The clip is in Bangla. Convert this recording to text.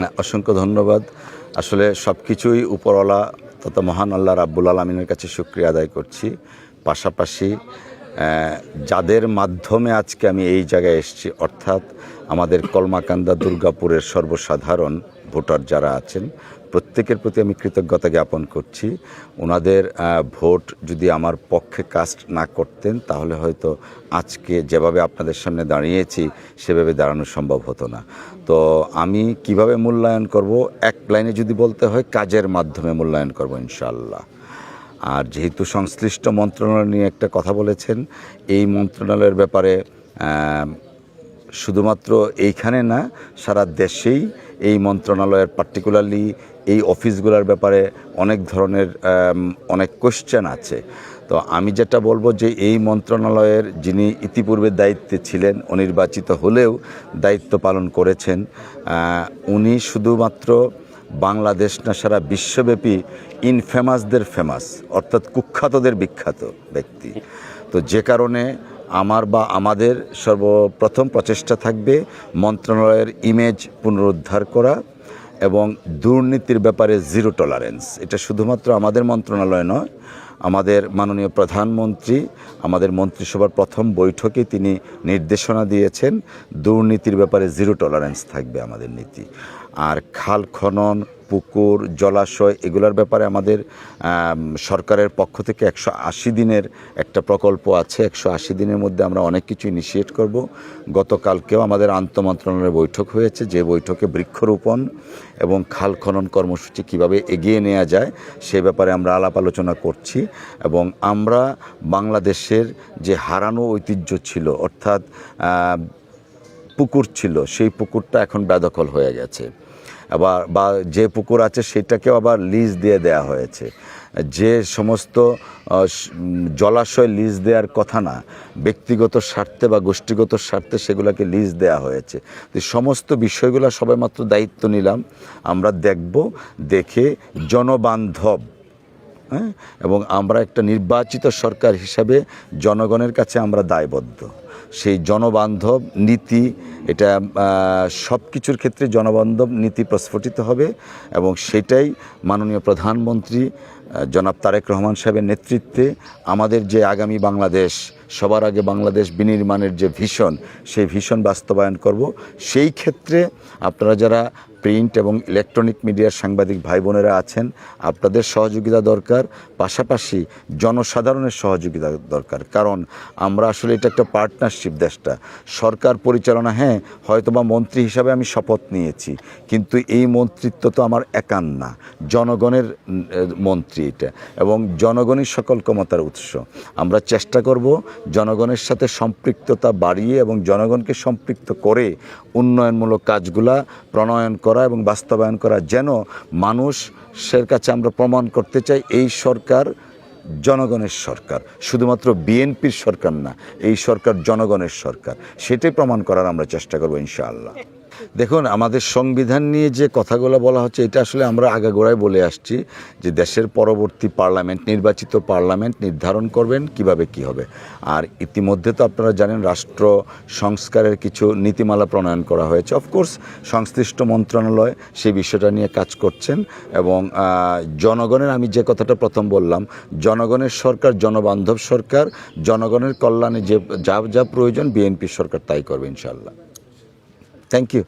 না অসংখ্য ধন্যবাদ। আসলে সব কিছুই উপরওয়ালা তথা মহান আল্লাহ রাব্বুল আলমিনের কাছে শুক্রিয়া আদায় করছি। পাশাপাশি যাদের মাধ্যমে আজকে আমি এই জায়গায় এসেছি, অর্থাৎ আমাদের কলমাকান্দা দুর্গাপুরের সর্বসাধারণ ভোটার যারা আছেন, প্রত্যেকের প্রতি আমি কৃতজ্ঞতা জ্ঞাপন করছি। ওনাদের ভোট যদি আমার পক্ষে কাস্ট না করতেন, তাহলে হয়তো আজকে যেভাবে আপনাদের সামনে দাঁড়িয়েছি, সেভাবে দাঁড়ানো সম্ভব হতো না। তো আমি কীভাবে মূল্যায়ন করব? এক লাইনে যদি বলতে হয়, কাজের মাধ্যমে মূল্যায়ন করব ইনশাল্লাহ আর যেহেতু সংশ্লিষ্ট মন্ত্রণালয় নিয়ে একটা কথা বলেছেন, এই মন্ত্রণালয়ের ব্যাপারে শুধুমাত্র এইখানে না, সারা দেশেই এই মন্ত্রণালয়ের পার্টিকুলারলি এই অফিসগুলোর ব্যাপারে অনেক ধরনের অনেক কোশ্চেন আছে। তো আমি যেটা বলব যে এই মন্ত্রণালয়ের যিনি ইতিপূর্বে দায়িত্বে ছিলেন, অনির্বাচিত হলেও দায়িত্ব পালন করেছেন উনি শুধুমাত্র বাংলাদেশ না, সারা বিশ্বব্যাপী ইনফেমাসদের ফেমাস অর্থাৎ কুখ্যাতদের বিখ্যাত ব্যক্তি। তো যে কারণে আমার বা আমাদের সর্বপ্রথম প্রচেষ্টা থাকবে মন্ত্রণালয়ের ইমেজ পুনরুদ্ধার করা এবং দুর্নীতির ব্যাপারে জিরো টলারেন্স এটা শুধুমাত্র আমাদের মন্ত্রণালয় নয়, আমাদের মাননীয় প্রধানমন্ত্রী, আমাদের মন্ত্রিসভার প্রথম বৈঠকে তিনি নির্দেশনা দিয়েছেন, দুর্নীতির ব্যাপারে জিরো টলারেন্স থাকবে আমাদের নীতি। আর খাল খনন পুকুর, জলাশয়, এগুলোর ব্যাপারে আমাদের সরকারের পক্ষ থেকে একশো আশি দিনের একটা প্রকল্প আছে। একশো আশি দিনের মধ্যে আমরা অনেক কিছু ইনিশিয়েট করব। গতকালকেও আমাদের আন্তঃমন্ত্রণালয়ের বৈঠক হয়েছে। যে বৈঠকে বৃক্ষরোপণ এবং খাল খনন কর্মসূচি কীভাবে এগিয়ে নেওয়া যায়, সে ব্যাপারে আমরা আলাপ আলোচনা করছি এবং আমরা বাংলাদেশের যে হারানো ঐতিহ্য ছিল, অর্থাৎ পুকুর ছিল, সেই পুকুরটা এখন বেদখল হয়ে গেছে। আবার বা যে পুকুর আছে সেটাকেও আবার লিজ দিয়ে দেয়া হয়েছে। যে সমস্ত জলাশয় লিজ দেওয়ার কথা না, ব্যক্তিগত স্বার্থে বা গোষ্ঠীগত স্বার্থে সেগুলোকে লিজ দেয়া হয়েছে। তো সমস্ত বিষয়গুলো সবাই মাত্র দায়িত্ব নিলাম। আমরা দেখব, দেখে জনবান্ধব হ্যাঁ? এবং আমরা একটা নির্বাচিত সরকার হিসাবে জনগণের কাছে আমরা দায়বদ্ধ। সেই জনবান্ধব নীতি, এটা সব কিছুর ক্ষেত্রে জনবান্ধব নীতি প্রস্ফুটিত হবে এবং সেটাই মাননীয় প্রধানমন্ত্রী জনাব তারেক রহমান সাহেবের নেতৃত্বে আমাদের যে আগামী বাংলাদেশ, সবার আগে বাংলাদেশ বিনির্মাণের যে ভীষণ সেই ভীষণ বাস্তবায়ন করব। সেই ক্ষেত্রে আপনারা যারা প্রিন্ট এবং ইলেকট্রনিক মিডিয়ার সাংবাদিক ভাই বোনেরা আছেন। আপনাদের সহযোগিতা দরকার, পাশাপাশি জনসাধারণের সহযোগিতা দরকার। কারণ আমরা আসলে এটা একটা পার্টনারশিপ দেশটা। সরকার পরিচালনা হ্যাঁ হয়তোবা মন্ত্রী হিসাবে আমি শপথ নিয়েছি। কিন্তু এই মন্ত্রিত্ব তো আমার একান না। জনগণের মন্ত্রী এটা। এবং জনগণই সকল ক্ষমতার উৎস। আমরা চেষ্টা করব জনগণের সাথে সম্পৃক্ততা বাড়িয়ে এবং জনগণকে সম্পৃক্ত করে উন্নয়নমূলক কাজগুলা প্রণয়ন করা এবং বাস্তবায়ন করা যেন মানুষের কাছে আমরা প্রমাণ করতে চাই এই সরকার জনগণের সরকার। শুধুমাত্র বিএনপির সরকার না, এই সরকার জনগণের সরকার। সেটাই প্রমাণ করার আমরা চেষ্টা করব ইনশাআল্লাহ। দেখুন, আমাদের সংবিধান নিয়ে যে কথাগুলো বলা হচ্ছে, এটা আসলে আমরা আগাগোড়ায় বলে আসছি যে দেশের পরবর্তী পার্লামেন্ট, নির্বাচিত পার্লামেন্ট নির্ধারণ করবেন, কীভাবে কি হবে। আর ইতিমধ্যে তো আপনারা জানেন, রাষ্ট্র সংস্কারের কিছু নীতিমালা প্রণয়ন করা হয়েছে। অফকোর্স সংশ্লিষ্ট মন্ত্রণালয় সেই বিষয়টা নিয়ে কাজ করছেন এবং জনগণের, আমি যে কথাটা প্রথম বললাম, জনগণের সরকার, জনবান্ধব সরকার, জনগণের কল্যাণে যে, যা যা প্রয়োজন, বিএনপি সরকার তাই করবে ইনশাল্লাহ Thank you.